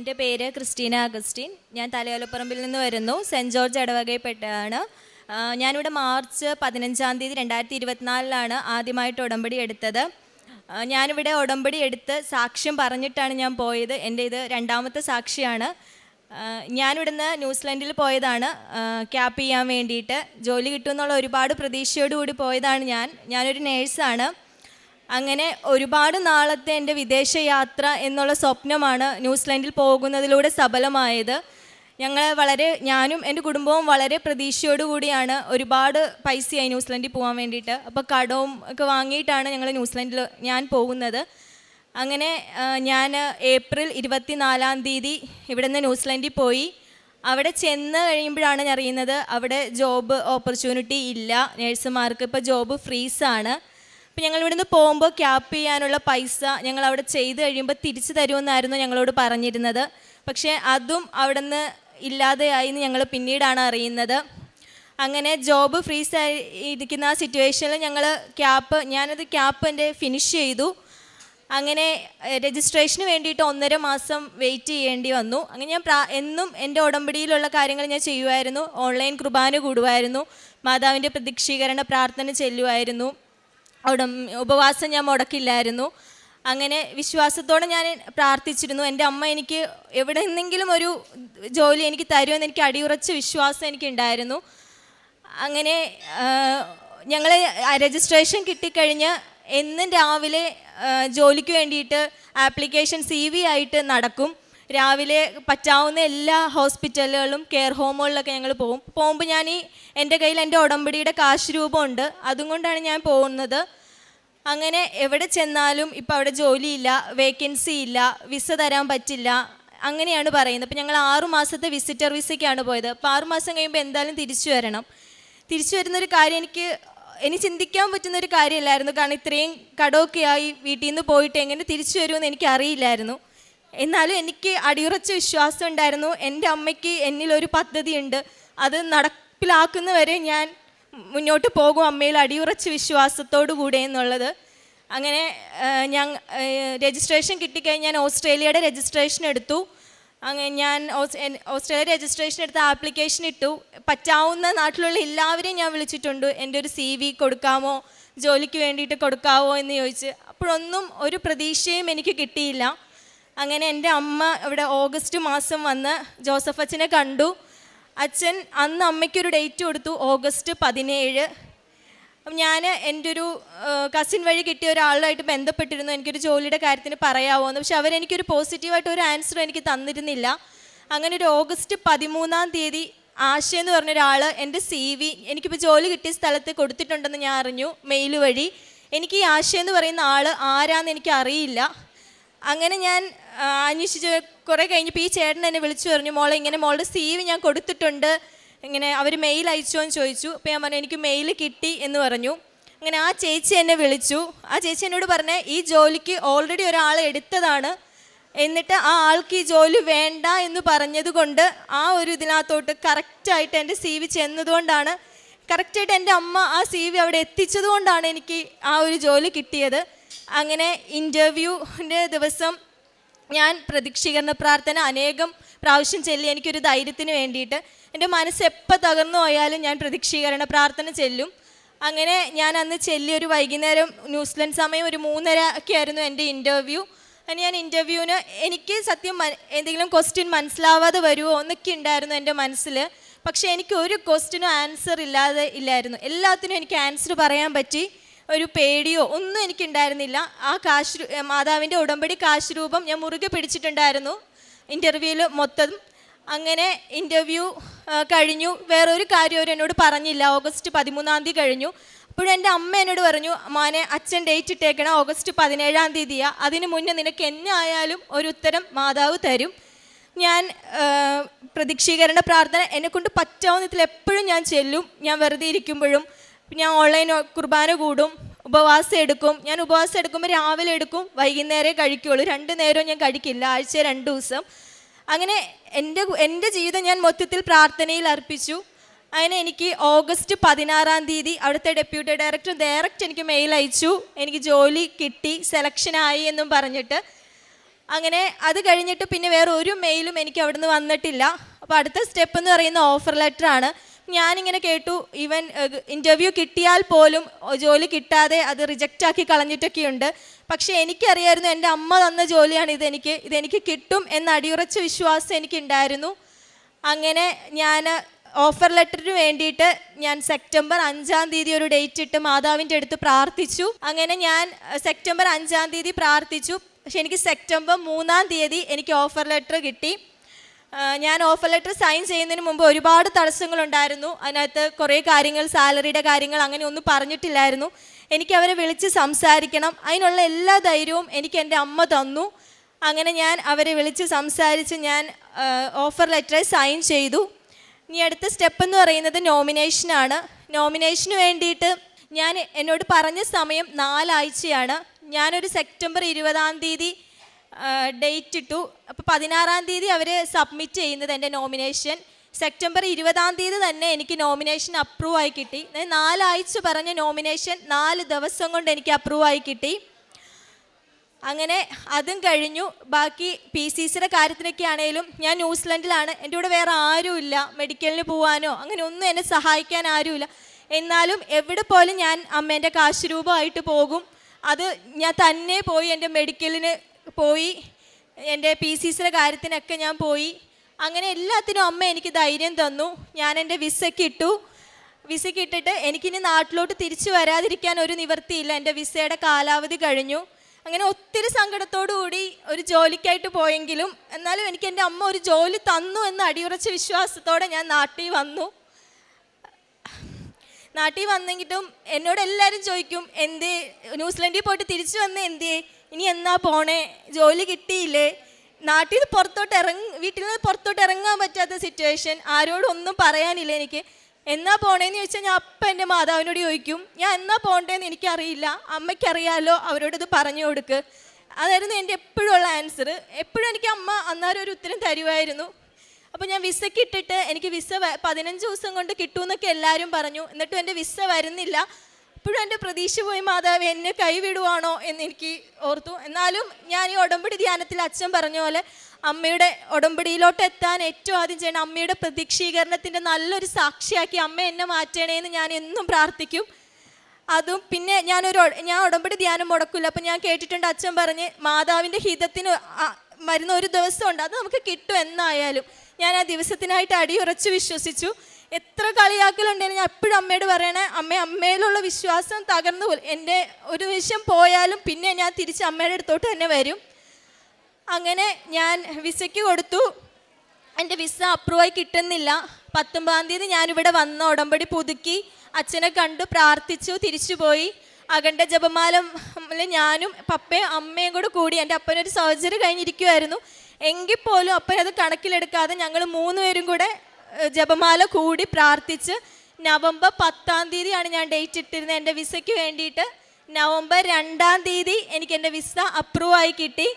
എന്റെ പേര് Christina Augustine. ഞാൻ തലയോലപ്പറമ്പിൽ നിന്ന് വരുന്നു. സെന്റ് ജോർജ് ഇടവകയിൽപ്പെട്ടാണ് ഞാനിവിടെ മാർച്ച് പതിനഞ്ചാം തീയതി രണ്ടായിരത്തി ഇരുപത്തിനാലിലാണ് ആദ്യമായിട്ട് ഉടമ്പടി എടുത്തത്. ഞാനിവിടെ ഉടമ്പടി എടുത്ത് സാക്ഷ്യം പറഞ്ഞിട്ടാണ് ഞാൻ പോയത്. എന്റെ ഇത് രണ്ടാമത്തെ സാക്ഷിയാണ്. ഞാനിവിടുന്ന് ന്യൂസിലൻഡിൽ പോയതാണ്. ക്യാപ്പ് ചെയ്യാൻ വേണ്ടിയിട്ട്. ജോലി കിട്ടുമെന്നുള്ള ഒരുപാട് പ്രതീക്ഷയോടുകൂടി പോയതാണ് ഞാൻ. ഞാനൊരു നേഴ്സാണ്. അങ്ങനെ ഒരുപാട് നാളത്തെ എന്റെ വിദേശയാത്ര എന്നുള്ള സ്വപ്നമാണ് ന്യൂസിലൻഡിൽ പോകുന്നതിലൂടെ സഫലമായത് ഞങ്ങൾ വളരെ ഞാനും എന്റെ കുടുംബവും വളരെ പ്രതീക്ഷയോടുകൂടിയാണ് ഒരുപാട് പൈസയായി ന്യൂസിലൻഡിൽ പോകാൻ വേണ്ടിയിട്ട്. അപ്പോൾ കടവും ഒക്കെ വാങ്ങിയിട്ടാണ് ഞങ്ങൾ ന്യൂസിലൻഡിൽ ഞാൻ പോകുന്നത്. അങ്ങനെ ഞാൻ ഏപ്രിൽ ഇരുപത്തിനാലാം തീയതി ഇവിടെ നിന്ന് ന്യൂസിലൻഡിൽ പോയി. അവിടെ ചെന്ന് കഴിയുമ്പോഴാണ് ഞാൻ അറിയുന്നത് അവിടെ ജോബ് ഓപ്പർച്യൂണിറ്റി ഇല്ല. നേഴ്സുമാർക്ക് ഇപ്പോൾ ജോബ് ഫ്രീസാണ്. അപ്പം ഞങ്ങൾ ഇവിടുന്ന് പോകുമ്പോൾ ക്യാപ്പ് ചെയ്യാനുള്ള പൈസ ഞങ്ങൾ അവിടെ ചെയ്ത് കഴിയുമ്പോൾ തിരിച്ചു തരുമെന്നായിരുന്നു ഞങ്ങളോട് പറഞ്ഞിരുന്നത്. പക്ഷേ അതും അവിടെ നിന്ന് ഇല്ലാതെയായി ഞങ്ങൾ പിന്നീടാണ് അറിയുന്നത്. അങ്ങനെ ജോബ് ഫ്രീസ് ആയി ഇരിക്കുന്ന ആ സിറ്റുവേഷനിൽ ഞങ്ങൾ ക്യാപ്പ് ഞാനത് ക്യാപ്പ് എന്റെ ഫിനിഷ് ചെയ്തു. അങ്ങനെ രജിസ്ട്രേഷന് വേണ്ടിയിട്ട് ഒന്നര മാസം വെയിറ്റ് ചെയ്യേണ്ടി വന്നു. അങ്ങനെ ഞാൻ എന്നും എന്റെ ഉടമ്പടിയിലുള്ള കാര്യങ്ങൾ ഞാൻ ചെയ്യുമായിരുന്നു ഓൺലൈൻ കുർബാന കൂടുമായിരുന്നു മാതാവിന്റെ പ്രതീക്ഷീകരണ പ്രാർത്ഥന ചെല്ലുമായിരുന്നു ഉടം ഉപവാസം ഞാൻ മുടക്കില്ലായിരുന്നു. അങ്ങനെ വിശ്വാസത്തോടെ ഞാൻ പ്രാർത്ഥിച്ചിരുന്നു. എന്റെ അമ്മ എനിക്ക് എവിടെ നിന്നെങ്കിലും ഒരു ജോലി എനിക്ക് തരുമെന്ന് എനിക്ക് അടിയുറച്ച വിശ്വാസം എനിക്കുണ്ടായിരുന്നു. അങ്ങനെ ഞങ്ങൾ രജിസ്ട്രേഷൻ കിട്ടിക്കഴിഞ്ഞ് എന്നും രാവിലെ ജോലിക്ക് വേണ്ടിയിട്ട് ആപ്ലിക്കേഷൻ സി വി ആയിട്ട് നടക്കും. രാവിലെ പറ്റാവുന്ന എല്ലാ ഹോസ്പിറ്റലുകളിലും കെയർ ഹോമുകളിലൊക്കെ ഞങ്ങൾ പോകും. പോകുമ്പോൾ ഞാൻ ഈ എന്റെ കയ്യിൽ എന്റെ ഉടമ്പടിയുടെ കാശ് രൂപമുണ്ട്. അതും കൊണ്ടാണ് ഞാൻ പോകുന്നത്. അങ്ങനെ എവിടെ ചെന്നാലും ഇപ്പം അവിടെ ജോലിയില്ല വേക്കൻസി ഇല്ല വിസ തരാൻ പറ്റില്ല അങ്ങനെയാണ് പറയുന്നത്. അപ്പം ഞങ്ങൾ ആറു മാസത്തെ വിസിറ്റർ വിസയ്ക്കാണ് പോയത്. അപ്പോൾ ആറു മാസം കഴിയുമ്പോൾ എന്തായാലും തിരിച്ചു വരണം. തിരിച്ചു വരുന്നൊരു കാര്യം എനിക്ക് എനിക്ക് ചിന്തിക്കാൻ പറ്റുന്ന ഒരു കാര്യമല്ലായിരുന്നു. കാരണം ഇത്രയും കടമൊക്കെയായി വീട്ടിൽ നിന്ന് പോയിട്ട് എങ്ങനെ തിരിച്ചു വരുമെന്ന് എനിക്ക് അറിയില്ലായിരുന്നു എന്നാലും എനിക്ക് അടിയുറച്ച വിശ്വാസം ഉണ്ടായിരുന്നു. എന്റെ അമ്മയ്ക്ക് എന്നിലൊരു പദ്ധതിയുണ്ട്. അത് നടപ്പിലാക്കുന്നവരെ ഞാൻ മുന്നോട്ട് പോകും അമ്മയിൽ അടിയുറച്ച വിശ്വാസത്തോടു കൂടെ എന്നുള്ളത്. അങ്ങനെ ഞാൻ രജിസ്ട്രേഷൻ കിട്ടിക്കഴിഞ്ഞ് ഞാൻ ഓസ്ട്രേലിയയുടെ രജിസ്ട്രേഷൻ എടുത്തു. അങ്ങനെ ഞാൻ ഓസ്ട്രേലിയ രജിസ്ട്രേഷൻ എടുത്ത ആപ്ലിക്കേഷൻ ഇട്ടു. പറ്റാവുന്ന നാട്ടിലുള്ള എല്ലാവരെയും ഞാൻ വിളിച്ചിട്ടുണ്ട്. എന്റെ ഒരു സി വി കൊടുക്കാമോ? ജോലിക്ക് വേണ്ടിയിട്ട് കൊടുക്കാമോ എന്ന് ചോദിച്ച്. അപ്പോഴൊന്നും ഒരു പ്രതീക്ഷയും എനിക്ക് കിട്ടിയില്ല. അങ്ങനെ എന്റെ അമ്മ ഇവിടെ ഓഗസ്റ്റ് മാസം വന്ന് ജോസഫ് അച്ഛനെ കണ്ടു. അച്ഛൻ അന്ന് അമ്മയ്ക്കൊരു ഡേറ്റ് കൊടുത്തു ഓഗസ്റ്റ് പതിനേഴ്. അപ്പം ഞാൻ എന്റെ ഒരു കസിൻ വഴി കിട്ടിയ ഒരാളുമായിട്ട് ബന്ധപ്പെട്ടിരുന്നു. എനിക്കൊരു ജോലിയുടെ കാര്യത്തിന് പറയാമോ എന്ന് പക്ഷെ അവരെനിക്കൊരു പോസിറ്റീവായിട്ട് ഒരു ആൻസർ എനിക്ക് തന്നിരുന്നില്ല. അങ്ങനെ ഒരു ഓഗസ്റ്റ് പതിമൂന്നാം തീയതി ആശ എന്ന് പറഞ്ഞ ഒരാൾ എന്റെ സി വി എനിക്കിപ്പോൾ ജോലി കിട്ടിയ സ്ഥലത്ത് കൊടുത്തിട്ടുണ്ടെന്ന് ഞാൻ അറിഞ്ഞു മെയിൽ വഴി. എനിക്ക് ഈ ആശ എന്ന് പറയുന്ന ആൾ ആരാന്ന് എനിക്ക് അറിയില്ല. അങ്ങനെ ഞാൻ അന്വേഷിച്ച് കുറേ കഴിഞ്ഞപ്പോൾ ഈ ചേട്ടൻ എന്നെ വിളിച്ചു പറഞ്ഞു മോളെ ഇങ്ങനെ മോളുടെ സി വി ഞാൻ കൊടുത്തിട്ടുണ്ട്. ഇങ്ങനെ അവർ മെയിൽ അയച്ചോ എന്ന് ചോദിച്ചു. അപ്പോൾ ഞാൻ പറഞ്ഞു എനിക്ക് മെയിൽ കിട്ടി എന്ന് പറഞ്ഞു. അങ്ങനെ ആ ചേച്ചി എന്നെ വിളിച്ചു. ആ ചേച്ചി എന്നോട് പറഞ്ഞ ഈ ജോലിക്ക് ഓൾറെഡി ഒരാൾ എടുത്തതാണ്. എന്നിട്ട് ആ ആൾക്ക് ഈ ജോലി വേണ്ട എന്ന് പറഞ്ഞത് കൊണ്ട് ആ ഒരു ഇതിനകത്തോട്ട് കറക്റ്റായിട്ട് എന്റെ സി വി ചെന്നതുകൊണ്ടാണ് കറക്റ്റായിട്ട് എന്റെ അമ്മ ആ സി വി അവിടെ എത്തിച്ചതുകൊണ്ടാണ് എനിക്ക് ആ ഒരു ജോലി കിട്ടിയത്. അങ്ങനെ ഇന്റർവ്യൂവിന്റെ ദിവസം ഞാൻ പ്രതീക്ഷീകരണ പ്രാർത്ഥന അനേകം പ്രാവശ്യം ചെല്ലി എനിക്കൊരു ധൈര്യത്തിന് വേണ്ടിയിട്ട്. എന്റെ മനസ്സ് എപ്പോൾ തകർന്നു പോയാലും ഞാൻ പ്രതീക്ഷീകരണ പ്രാർത്ഥന ചെല്ലും. അങ്ങനെ ഞാൻ അന്ന് ചെല്ലി ഒരു വൈകുന്നേരം ന്യൂസിലൻഡ് സമയം ഒരു മൂന്നര ഒക്കെ ആയിരുന്നു എന്റെ ഇന്റർവ്യൂ അങ്ങനെ ഞാൻ ഇന്റർവ്യൂവിന് എനിക്ക് സത്യം എന്തെങ്കിലും ക്വസ്റ്റ്യൻ മനസ്സിലാവാതെ വരുമോ എന്നൊക്കെ ഉണ്ടായിരുന്നു എന്റെ മനസ്സിൽ. പക്ഷേ എനിക്ക് ഒരു ക്വസ്റ്റിനും ആൻസർ ഇല്ലാതെ ഇല്ലായിരുന്നു. എല്ലാത്തിനും എനിക്ക് ആൻസർ പറയാൻ പറ്റി. ഒരു പേടിയോ ഒന്നും എനിക്കുണ്ടായിരുന്നില്ല. ആ കാശ് മാതാവിന്റെ ഉടമ്പടി കാശ് രൂപം ഞാൻ മുറുകെ പിടിച്ചിട്ടുണ്ടായിരുന്നു. ഇന്റർവ്യൂവിൽ മൊത്തം. അങ്ങനെ ഇന്റർവ്യൂ കഴിഞ്ഞു. വേറൊരു കാര്യം അവർ എന്നോട് പറഞ്ഞില്ല. ഓഗസ്റ്റ് പതിമൂന്നാം തീയതി കഴിഞ്ഞു. അപ്പോഴും എന്റെ അമ്മ എന്നോട് പറഞ്ഞു മോനെ അച്ഛൻ ഡേറ്റ് ഇട്ടേക്കണം ഓഗസ്റ്റ് പതിനേഴാം തീയതിയാണ് അതിന് മുന്നേ നിനക്ക് എന്നെ ആയാലും ഒരു ഉത്തരം മാതാവ് തരും. ഞാൻ പ്രതീക്ഷീകരണ പ്രാർത്ഥന എന്നെക്കൊണ്ട് പറ്റാവുന്ന വിധത്തിൽ എപ്പോഴും ഞാൻ ചെല്ലും. ഞാൻ വെറുതെ ഇരിക്കുമ്പോഴും ഞാൻ ഓൺലൈൻ കുർബാന കൂടും ഉപവാസം എടുക്കും. ഞാൻ ഉപവാസം എടുക്കുമ്പോൾ രാവിലെ എടുക്കും വൈകുന്നേരം കഴിക്കുകയുള്ളൂ രണ്ട് നേരവും ഞാൻ കഴിക്കില്ല ആഴ്ച രണ്ട് ദിവസം. അങ്ങനെ എന്റെ എന്റെ ജീവിതം ഞാൻ മൊത്തത്തിൽ പ്രാർത്ഥനയിൽ അർപ്പിച്ചു. അങ്ങനെ എനിക്ക് ഓഗസ്റ്റ് പതിനാറാം തീയതി അവിടുത്തെ ഡെപ്യൂട്ടി ഡയറക്ടർ ഡയറക്റ്റ് എനിക്ക് മെയിൽ അയച്ചു. എനിക്ക് ജോലി കിട്ടി സെലക്ഷനായി എന്നും പറഞ്ഞിട്ട്. അങ്ങനെ അത് കഴിഞ്ഞിട്ട് പിന്നെ വേറെ ഒരു മെയിലും എനിക്ക് അവിടുന്ന് വന്നിട്ടില്ല. അപ്പോൾ അടുത്ത സ്റ്റെപ്പ് എന്ന് പറയുന്ന ഓഫർ ലെറ്റർ ആണ്. ഞാനിങ്ങനെ കേട്ടു ഇവൻ ഇന്റർവ്യൂ കിട്ടിയാൽ പോലും ജോലി കിട്ടാതെ അത് റിജക്റ്റ് ആക്കി കളഞ്ഞിട്ടൊക്കെയുണ്ട്. പക്ഷേ എനിക്കറിയായിരുന്നു എന്റെ അമ്മ തന്ന ജോലിയാണ് ഇതെനിക്ക് ഇതെനിക്ക് കിട്ടും എന്ന അടിയുറച്ച വിശ്വാസം എനിക്കുണ്ടായിരുന്നു. അങ്ങനെ ഞാൻ ഓഫർ ലെറ്ററിന് വേണ്ടിയിട്ട് ഞാൻ സെപ്റ്റംബർ അഞ്ചാം തീയതി ഒരു ഡേറ്റ് ഇട്ട് മാതാവിന്റെ അടുത്ത് പ്രാർത്ഥിച്ചു. അങ്ങനെ ഞാൻ സെപ്റ്റംബർ അഞ്ചാം തീയതി പ്രാർത്ഥിച്ചു. പക്ഷെ എനിക്ക് സെപ്റ്റംബർ മൂന്നാം തീയതി എനിക്ക് ഓഫർ ലെറ്റർ കിട്ടി. ഞാൻ ഓഫർ ലെറ്റർ സൈൻ ചെയ്യുന്നതിന് മുമ്പ് ഒരുപാട് തടസ്സങ്ങളുണ്ടായിരുന്നു. അതിനകത്ത് കുറേ കാര്യങ്ങൾ സാലറിയുടെ കാര്യങ്ങൾ അങ്ങനെ ഒന്നും പറഞ്ഞിട്ടില്ലായിരുന്നു. എനിക്ക് അവരെ വിളിച്ച് സംസാരിക്കണം. അതിനുള്ള എല്ലാ ധൈര്യവും എനിക്ക് എന്റെ അമ്മ തന്നു. അങ്ങനെ ഞാൻ അവരെ വിളിച്ച് സംസാരിച്ച് ഞാൻ ഓഫർ ലെറ്റർ സൈൻ ചെയ്തു. ഇനി അടുത്ത സ്റ്റെപ്പ് എന്ന് പറയുന്നത് നോമിനേഷനാണ് നോമിനേഷന് വേണ്ടിയിട്ട് ഞാൻ എന്നോട് പറഞ്ഞ സമയം നാലാഴ്ചയാണ്. ഞാനൊരു സെപ്റ്റംബർ ഇരുപതാം തീയതി ഡേറ്റ് ഇട്ടു. അപ്പോൾ പതിനാറാം തീയതി അവർ സബ്മിറ്റ് ചെയ്യുന്നത് എന്റെ നോമിനേഷൻ സെപ്റ്റംബർ ഇരുപതാം തീയതി തന്നെ എനിക്ക് നോമിനേഷൻ അപ്രൂവ് ആയി കിട്ടി. നാലാഴ്ച പറഞ്ഞ നോമിനേഷൻ നാല് ദിവസം കൊണ്ട് എനിക്ക് അപ്രൂവ് ആയി കിട്ടി. അങ്ങനെ അതും കഴിഞ്ഞു. ബാക്കി പി സി സിയുടെ കാര്യത്തിനൊക്കെ ആണെങ്കിലും ഞാൻ ന്യൂസിലൻഡിലാണ്. എന്റെ കൂടെ വേറെ ആരുമില്ല മെഡിക്കലിന് പോകാനോ അങ്ങനെ ഒന്നും എന്നെ സഹായിക്കാൻ ആരുമില്ല എന്നാലും എവിടെ പോലും ഞാൻ അമ്മേന്റെ കാശ് രൂപമായിട്ട് പോകും. അത് ഞാൻ തന്നെ പോയി എന്റെ മെഡിക്കലിന് പോയി. എന്റെ പി സി സിയുടെ കാര്യത്തിനൊക്കെ ഞാൻ പോയി. അങ്ങനെ എല്ലാത്തിനും അമ്മ എനിക്ക് ധൈര്യം തന്നു. ഞാൻ എന്റെ വിസയ്ക്ക് ഇട്ടു. വിസയ്ക്ക് ഇട്ടിട്ട് എനിക്കിനി നാട്ടിലോട്ട് തിരിച്ചു വരാതിരിക്കാൻ ഒരു നിവൃത്തിയില്ല. എന്റെ വിസയുടെ കാലാവധി കഴിഞ്ഞു. അങ്ങനെ ഒത്തിരി കൂടി ഒരു ജോലിക്കായിട്ട് പോയെങ്കിലും എന്നാലും എനിക്ക് എന്റെ അമ്മ ഒരു ജോലി തന്നു എന്ന് അടിയുറച്ച വിശ്വാസത്തോടെ ഞാൻ നാട്ടിൽ വന്നു. നാട്ടിൽ വന്നെങ്കിലും എന്നോട് എല്ലാവരും ചോദിക്കും എന്തേ? ന്യൂസിലൻഡിൽ പോയിട്ട് തിരിച്ചു വന്ന് എന്തേ? ഇനി എന്നാ പോണേ? ജോലി കിട്ടിയില്ലേ? നാട്ടിൽ നിന്ന് പുറത്തോട്ട് ഇറങ്ങ വീട്ടിൽ നിന്ന് പുറത്തോട്ട് ഇറങ്ങാൻ പറ്റാത്ത സിറ്റുവേഷൻ ആരോടൊന്നും പറയാനില്ല എനിക്ക്. എന്നാ പോണേന്ന് ചോദിച്ചാൽ ഞാൻ അപ്പം എന്റെ മാതാവിനോട് ചോദിക്കും ഞാൻ എന്നാ പോണ്ടേന്ന് എനിക്കറിയില്ല. അമ്മയ്ക്കറിയാലോ അവരോടത് പറഞ്ഞു കൊടുക്ക്. അതായിരുന്നു എന്റെ എപ്പോഴും ഉള്ള ആൻസർ എപ്പോഴും എനിക്ക് അമ്മ അന്നേരം ഒരു ഉത്തരം തരുമായിരുന്നു. അപ്പോൾ ഞാൻ വിസയ്ക്ക് ഇട്ടിട്ട് എനിക്ക് വിസ പതിനഞ്ച് ദിവസം കൊണ്ട് കിട്ടുമെന്നൊക്കെ എല്ലാവരും പറഞ്ഞു. എന്നിട്ടും എന്റെ വിസ വരുന്നില്ല. ഇപ്പോഴും എന്റെ പ്രതീക്ഷ പോയി മാതാവ് എന്നെ കൈവിടുവാണോ? എന്ന് എനിക്ക് ഓർത്തു. എന്നാലും ഞാൻ ഈ ഉടമ്പടി ധ്യാനത്തിൽ അച്ഛൻ പറഞ്ഞ പോലെ അമ്മയുടെ ഉടമ്പടിയിലോട്ട് എത്താൻ ഏറ്റവും ആദ്യം ചെയ്യണം അമ്മയുടെ പ്രതീക്ഷീകരണത്തിന്റെ നല്ലൊരു സാക്ഷിയാക്കി അമ്മ എന്നെ മാറ്റണേന്ന് ഞാൻ എന്നും പ്രാർത്ഥിക്കും. അതും പിന്നെ ഞാനൊരു ഞാൻ ഉടമ്പടി ധ്യാനം മുടക്കില്ല അപ്പം ഞാൻ കേട്ടിട്ടുണ്ട് അച്ഛൻ പറഞ്ഞ് മാതാവിന്റെ ഹിതത്തിന് വരുന്ന ഒരു ദിവസമുണ്ട്. അത് നമുക്ക് കിട്ടും എന്നായാലും. ഞാൻ ആ ദിവസത്തിനായിട്ട് അടിയുറച്ച് വിശ്വസിച്ചു. എത്ര കളിയാക്കലുണ്ടെങ്കിലും ഞാൻ എപ്പോഴും അമ്മയോട് പറയണേ അമ്മ അമ്മയിലുള്ള വിശ്വാസം തകർന്നു പോലും എന്റെ ഒരു നിമിഷം പോയാലും പിന്നെ ഞാൻ തിരിച്ച് അമ്മയുടെ അടുത്തോട്ട് തന്നെ വരും. അങ്ങനെ ഞാൻ വിസയ്ക്ക് കൊടുത്തു. എന്റെ വിസ അപ്രൂവായി കിട്ടുന്നില്ല. പത്തൊമ്പതാം തീയതി ഞാനിവിടെ വന്ന. ഉടമ്പടി പുതുക്കി. അച്ഛനെ കണ്ടു പ്രാർത്ഥിച്ചു തിരിച്ചുപോയി അഖണ്ഡ ജപമാലം ഞാനും പപ്പയും അമ്മയും കൂടെ കൂടി എന്റെ അപ്പനൊരു സർജറി കഴിഞ്ഞിരിക്കുമായിരുന്നു എങ്കിൽ പോലും അപ്പോഴത് കണക്കിലെടുക്കാതെ ഞങ്ങൾ മൂന്ന് പേരും കൂടെ ജപമാല കൂടി പ്രാർത്ഥിച്ച് നവംബർ പത്താം തീയതിയാണ് ഞാൻ ഡേറ്റ് ഇട്ടിരുന്നത്. എന്റെ വിസയ്ക്ക് വേണ്ടിയിട്ട് നവംബർ രണ്ടാം തീയതി എനിക്ക് എന്റെ വിസ അപ്രൂവ് ആയി കിട്ടി.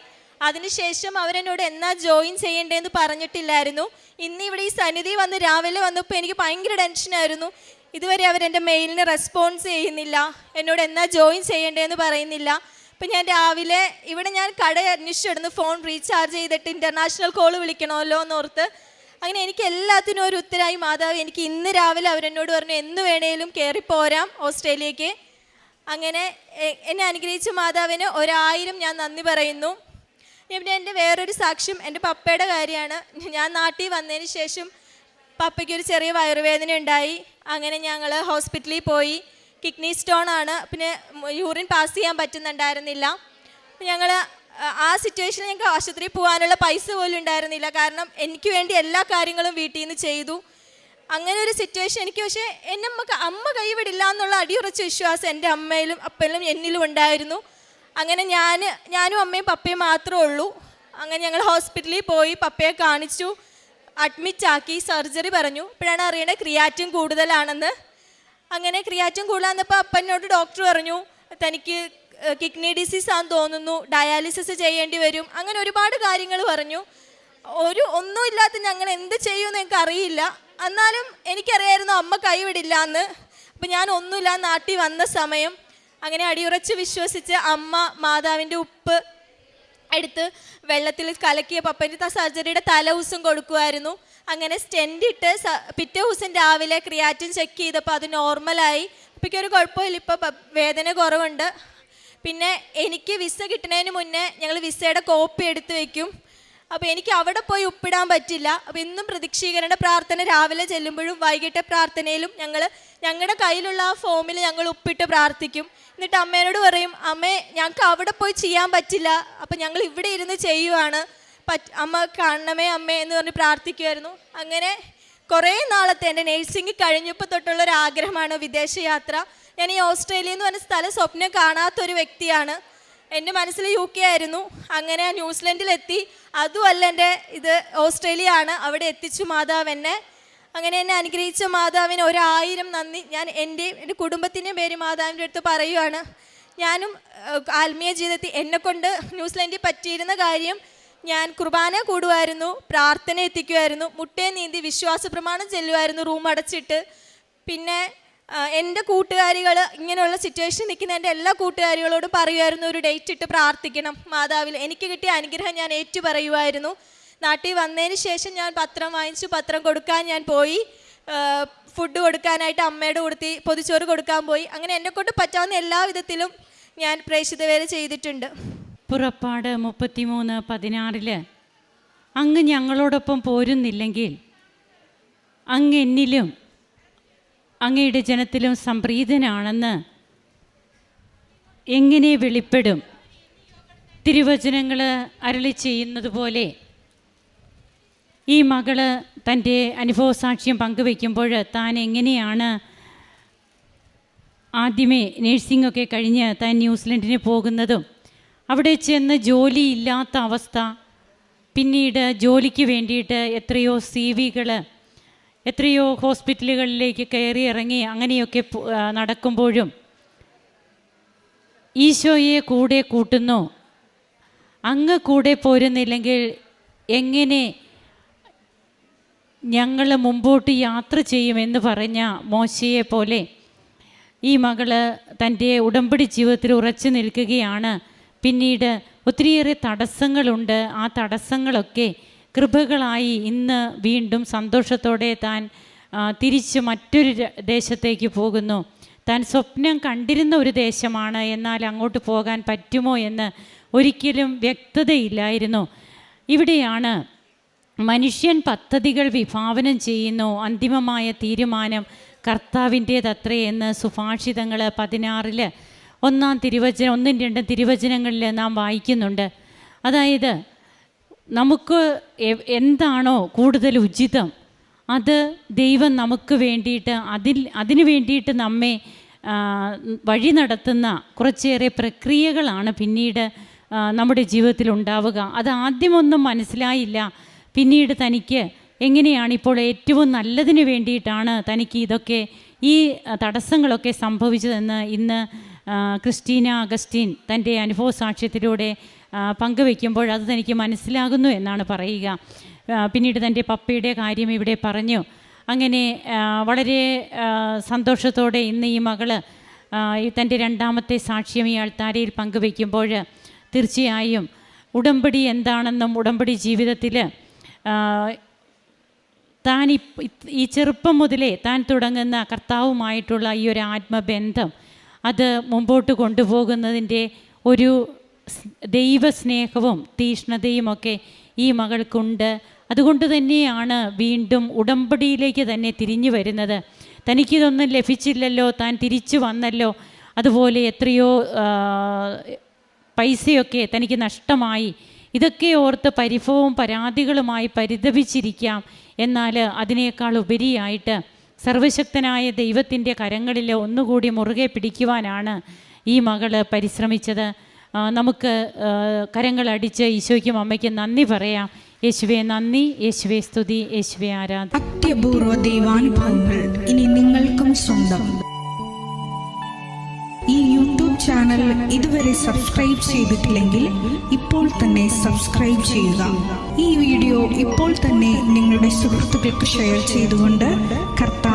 അതിനുശേഷം അവരെന്നോട് എന്നാ ജോയിൻ ചെയ്യേണ്ടതെന്ന് പറഞ്ഞിട്ടില്ലായിരുന്നു. ഇന്ന് ഇവിടെ ഈ സന്നിധി വന്ന് രാവിലെ വന്നപ്പോൾ എനിക്ക് ഭയങ്കര ടെൻഷനായിരുന്നു ഇതുവരെ അവരെന്റെ മെയിലിന് റെസ്പോൺസ് ചെയ്യുന്നില്ല. എന്നോട് എന്നാ ജോയിൻ ചെയ്യേണ്ടതെന്ന് പറയുന്നില്ല. അപ്പം ഞാൻ രാവിലെ ഇവിടെ ഞാൻ കട അന്വേഷിച്ചിടുന്നു ഫോൺ റീചാർജ് ചെയ്തിട്ട് ഇന്റർനാഷണൽ കോൾ വിളിക്കണമല്ലോ എന്ന് എന്നോർത്ത് അങ്ങനെ എനിക്ക് എല്ലാത്തിനും ഒരു ഉത്തരായി മാതാവ് എനിക്ക് ഇന്ന് രാവിലെ അവരെന്നോട് പറഞ്ഞു എന്ന് വേണേലും കയറിപ്പോരാം ഓസ്ട്രേലിയക്ക്. അങ്ങനെ എന്നെ അനുഗ്രഹിച്ച മാതാവിന് ഒരായിരം ഞാൻ നന്ദി പറയുന്നു. പിന്നെ എന്റെ വേറൊരു സാക്ഷ്യം എന്റെ പപ്പയുടെ കാര്യമാണ്. ഞാൻ നാട്ടിൽ വന്നതിന് ശേഷം പപ്പയ്ക്ക് ഒരു ചെറിയ വയറുവേദന ഉണ്ടായി. അങ്ങനെ ഞങ്ങൾ ഹോസ്പിറ്റലിൽ പോയി. കിഡ്നി സ്റ്റോൺ ആണ്. പിന്നെ യൂറിൻ പാസ് ചെയ്യാൻ പറ്റുന്നുണ്ടായിരുന്നില്ല. ഞങ്ങൾ ആ സിറ്റുവേഷനിൽ ഞങ്ങൾക്ക് ആശുപത്രിയിൽ പോകാനുള്ള പൈസ പോലും ഉണ്ടായിരുന്നില്ല. കാരണം എനിക്ക് വേണ്ടി എല്ലാ കാര്യങ്ങളും വീട്ടിൽ നിന്ന് ചെയ്തു. അങ്ങനെ ഒരു സിറ്റുവേഷൻ എനിക്ക് പക്ഷേ എന്നെ അമ്മ അമ്മ കൈവിടില്ല എന്നുള്ള അടിയുറച്ച വിശ്വാസം എന്റെ അമ്മയിലും അപ്പയിലും എന്നിലും ഉണ്ടായിരുന്നു. അങ്ങനെ ഞാൻ ഞാനും അമ്മയും പപ്പയും മാത്രമേ ഉള്ളൂ. അങ്ങനെ ഞങ്ങൾ ഹോസ്പിറ്റലിൽ പോയി പപ്പയെ കാണിച്ചു. അഡ്മിറ്റ് ആക്കി സർജറി പറഞ്ഞു. ഇപ്പോഴാണ് അറിയണത് ക്രിയാറ്റിൻ കൂടുതലാണെന്ന്. അങ്ങനെ ക്രിയാറ്റിൻ കൂടാന്നപ്പോൾ അപ്പനോട് ഡോക്ടർ പറഞ്ഞു തനിക്ക് കിഡ്നി ഡിസീസ് ആണെന്ന് തോന്നുന്നു ഡയാലിസിസ് ചെയ്യേണ്ടി വരും. അങ്ങനെ ഒരുപാട് കാര്യങ്ങൾ പറഞ്ഞു. ഒരു ഒന്നുമില്ലാത്ത ഞങ്ങൾ എന്ത് ചെയ്യുമെന്ന് എനിക്ക് അറിയില്ല. എന്നാലും എനിക്കറിയായിരുന്നു അമ്മ കൈവിടില്ല എന്ന് അപ്പം ഞാൻ ഒന്നുമില്ല നാട്ടിൽ വന്ന സമയം അങ്ങനെ അടിയുറച്ച് വിശ്വസിച്ച് അമ്മ മാതാവിന്റെ ഉപ്പ് എടുത്ത് വെള്ളത്തിൽ കലക്കിയ പപ്പന്റെ സർജറിയുടെ തലേ ദിവസം കൊടുക്കുമായിരുന്നു അങ്ങനെ സ്റ്റെൻഡ് ഇട്ട് പിറ്റേ ദിവസം രാവിലെ ക്രിയാറ്റിൻ ചെക്ക് ചെയ്തപ്പോൾ അത് നോർമലായി ഇപ്പം ഒരു കുഴപ്പമില്ല. ഇപ്പോൾ വേദന കുറവുണ്ട്. പിന്നെ എനിക്ക് വിസ കിട്ടുന്നതിന് മുന്നേ ഞങ്ങൾ വിസയുടെ കോപ്പി എടുത്ത് വെക്കും. അപ്പോൾ എനിക്ക് അവിടെ പോയി ഉപ്പിടാൻ പറ്റില്ല. അപ്പോൾ ഇന്നും പ്രതീക്ഷീകരണ പ്രാർത്ഥന രാവിലെ ചെല്ലുമ്പോഴും വൈകിട്ട് പ്രാർത്ഥനയിലും ഞങ്ങൾ ഞങ്ങളുടെ കയ്യിലുള്ള ആ ഫോമിൽ ഞങ്ങൾ ഉപ്പിട്ട് പ്രാർത്ഥിക്കും. എന്നിട്ട് അമ്മേനോട് പറയും അമ്മേ ഞങ്ങൾക്ക് അവിടെ പോയി ചെയ്യാൻ പറ്റില്ല. അപ്പം ഞങ്ങൾ ഇവിടെ ഇരുന്ന് ചെയ്യുവാണ്. പറ്റ് അമ്മ കാണണമേ അമ്മേ എന്ന് പറഞ്ഞ് പ്രാർത്ഥിക്കുമായിരുന്നു അങ്ങനെ കുറേ നാളത്തെ എന്റെ നേഴ്സിംഗ് കഴിഞ്ഞപ്പോൾ തൊട്ടുള്ള ഒരു ആഗ്രഹമാണ് വിദേശയാത്ര. ഞാൻ ഈ ഓസ്ട്രേലിയ എന്ന് പറഞ്ഞ സ്ഥലം സ്വപ്നം കാണാത്തൊരു വ്യക്തിയാണ്. എന്റെ മനസ്സിൽ യു കെ ആയിരുന്നു. അങ്ങനെ ന്യൂസിലൻഡിലെത്തി. അതുമല്ല എന്റെ ഇത് ഓസ്ട്രേലിയ ആണ് അവിടെ എത്തിച്ചു മാതാവ് എന്നെ. അങ്ങനെ എന്നെ അനുഗ്രഹിച്ച മാതാവിന് ഒരായിരം നന്ദി. ഞാൻ എന്റെയും എന്റെ കുടുംബത്തിന്റെയും പേര് മാതാവിന്റെ അടുത്ത് പറയുവാണ്. ഞാനും ആത്മീയ ജീവിതത്തിൽ എന്നെക്കൊണ്ട് ന്യൂസിലൻഡിൽ പറ്റിയിരുന്ന കാര്യം ഞാൻ കുർബാന കൂടുമായിരുന്നു പ്രാർത്ഥന എത്തിക്കുമായിരുന്നു മുട്ടയെ നീന്തി വിശ്വാസ പ്രമാണം ചെല്ലുമായിരുന്നു റൂം അടച്ചിട്ട്. പിന്നെ എന്റെ കൂട്ടുകാരികൾ ഇങ്ങനെയുള്ള സിറ്റുവേഷൻ നിൽക്കുന്ന എന്റെ എല്ലാ കൂട്ടുകാരികളോടും പറയുമായിരുന്നു ഒരു ഡേറ്റ് ഇട്ട് പ്രാർത്ഥിക്കണം മാതാവിൽ എനിക്ക് കിട്ടിയ അനുഗ്രഹം ഞാൻ ഏറ്റു പറയുമായിരുന്നു നാട്ടിൽ വന്നതിന് ശേഷം ഞാൻ പത്രം വാങ്ങിച്ചു പത്രം കൊടുക്കാൻ ഞാൻ പോയി. ഫുഡ് കൊടുക്കാനായിട്ട് അമ്മയുടെ കൊടുത്തി പൊതിച്ചോറ് കൊടുക്കാൻ പോയി. അങ്ങനെ എന്നെക്കൊണ്ട് പറ്റാവുന്ന എല്ലാ വിധത്തിലും ഞാൻ പ്രേക്ഷിത വേല ചെയ്തിട്ടുണ്ട്. പുറപ്പാട് മുപ്പത്തിമൂന്ന് പതിനാറിൽ അങ്ങ് ഞങ്ങളോടൊപ്പം പോരുന്നില്ലെങ്കിൽ അങ്ങ് എന്നിലും അങ്ങയുടെ ജനത്തിലും സംപ്രീതനാണെന്ന് എങ്ങനെ വെളിപ്പെടും? തിരുവചനങ്ങൾ അരളി ചെയ്യുന്നത് പോലെ ഈ മകൾ തന്റെ അനുഭവ സാക്ഷ്യം പങ്കുവെക്കുമ്പോൾ താൻ എങ്ങനെയാണ് ആദ്യമേ നേഴ്സിംഗ് ഒക്കെ കഴിഞ്ഞ് താൻ ന്യൂസിലൻഡിന് പോകുന്നതും അവിടെ ചെന്ന് ജോലിയില്ലാത്ത അവസ്ഥ. പിന്നീട് ജോലിക്ക് വേണ്ടിയിട്ട് എത്രയോ സി വികൾ എത്രയോ ഹോസ്പിറ്റലുകളിലേക്ക് കയറി ഇറങ്ങി അങ്ങനെയൊക്കെ നടക്കുമ്പോഴും ഈശോയെ കൂടെ കൂട്ടുന്നു. അങ്ങ് കൂടെ പോരുന്നില്ലെങ്കിൽ എങ്ങനെ ഞങ്ങൾ മുമ്പോട്ട് യാത്ര ചെയ്യുമെന്ന് പറഞ്ഞ മോശയെ പോലെ ഈ മകൾ തന്റെ ഉടമ്പടി ജീവിതത്തിൽ ഉറച്ചു നിൽക്കുകയാണ്. പിന്നീട് ഒത്തിരിയേറെ തടസ്സങ്ങളുണ്ട്. ആ തടസ്സങ്ങളൊക്കെ കൃപകളായി ഇന്ന് വീണ്ടും സന്തോഷത്തോടെ താൻ തിരിച്ച് മറ്റൊരു ദേശത്തേക്ക് പോകുന്നു. താൻ സ്വപ്നം കണ്ടിരുന്ന ഒരു ദേശമാണ്. എന്നാൽ അങ്ങോട്ട് പോകാൻ പറ്റുമോ എന്ന് ഒരിക്കലും വ്യക്തതയില്ലായിരുന്നു. ഇവിടെയാണ് മനുഷ്യൻ പദ്ധതികൾ വിഭാവനം ചെയ്യുന്നു. അന്തിമമായ തീരുമാനം കർത്താവിന്റേതത്രേ എന്ന് സുഭാഷിതങ്ങൾ പതിനാറിൽ ഒന്നാം തിരുവചനം ഒന്നും രണ്ടും തിരുവചനങ്ങളിൽ നാം വായിക്കുന്നുണ്ട്. അതായത് നമുക്ക് എന്താണോ കൂടുതൽ ഉചിതം അത് ദൈവം നമുക്ക് വേണ്ടിയിട്ട് അതിൽ അതിന് വേണ്ടിയിട്ട് നമ്മെ വഴി നടത്തുന്ന കുറച്ചേറെ പ്രക്രിയകളാണ് പിന്നീട് നമ്മുടെ ജീവിതത്തിൽ ഉണ്ടാവുക. അത് ആദ്യമൊന്നും മനസ്സിലായില്ല. പിന്നീട് തനിക്ക് എങ്ങനെയാണ് ഇപ്പോൾ ഏറ്റവും നല്ലതിന് വേണ്ടിയിട്ടാണ് തനിക്ക് ഇതൊക്കെ ഈ തടസ്സങ്ങളൊക്കെ സംഭവിച്ചതെന്ന് ഇന്ന് ക്രിസ്റ്റീന അഗസ്റ്റീൻ തന്റെ അനുഭവ സാക്ഷ്യത്തിലൂടെ പങ്കുവെക്കുമ്പോൾ അത് തനിക്ക് മനസ്സിലാകുന്നു എന്നാണ് പറയുക. പിന്നീട് തന്റെ പപ്പയുടെ കാര്യം ഇവിടെ പറഞ്ഞു. അങ്ങനെ വളരെ സന്തോഷത്തോടെ ഇന്ന് ഈ മകൾ തന്റെ രണ്ടാമത്തെ സാക്ഷ്യം ഈ അൾത്താരയിൽ പങ്കുവെക്കുമ്പോൾ തീർച്ചയായും ഉടമ്പടി എന്താണെന്നും ഉടമ്പടി ജീവിതത്തിൽ താൻ ഈ ചെറുപ്പം മുതലേ താൻ തുടങ്ങുന്ന കർത്താവുമായിട്ടുള്ള ഈ ഒരു ആത്മബന്ധം അത് മുമ്പോട്ട് കൊണ്ടുപോകുന്നതിന്റെ ഒരു ദൈവസ്നേഹവും തീഷ്ണതയും ഒക്കെ ഈ മകൾക്കുണ്ട്. അതുകൊണ്ട് തന്നെയാണ് വീണ്ടും ഉടമ്പടിയിലേക്ക് തന്നെ തിരിഞ്ഞു വരുന്നത്. തനിക്കിതൊന്നും ലഭിച്ചില്ലല്ലോ താൻ തിരിച്ചു വന്നല്ലോ. അതുപോലെ എത്രയോ പൈസയൊക്കെ തനിക്ക് നഷ്ടമായി. ഇതൊക്കെ ഓർത്ത് പരിഭവവും പരാതികളുമായി പരിതപിച്ചിരിക്കാം. എന്നാൽ അതിനേക്കാൾ ഉപരിയായിട്ട് സർവശക്തനായ ദൈവത്തിന്റെ കരങ്ങളിൽ ഒന്നുകൂടി മുറുകെ പിടിക്കുവാനാണ് ഈ മകൾ പരിശ്രമിച്ചത്. നമുക്ക് കരങ്ങളടിച്ച് ഈശോയ്ക്കും അമ്മയ്ക്കും നന്ദി പറയാം. യേശുവെ നന്ദി. യേശുവെ സ്തുതി. യേശുവെ ആരാധന. അത്യപൂർവ ദൈവാനുഭവങ്ങൾ ഇനി നിങ്ങൾക്കും സ്വന്തം. ഈ യൂട്യൂബ് ചാനൽ ഇതുവരെ സബ്സ്ക്രൈബ് ചെയ്തിട്ടില്ലെങ്കിൽ ഇപ്പോൾ തന്നെ സബ്സ്ക്രൈബ് ചെയ്യുക. ഈ വീഡിയോ ഇപ്പോൾ തന്നെ നിങ്ങളുടെ സുഹൃത്തുക്കൾക്ക് ഷെയർ ചെയ്തുകൊണ്ട്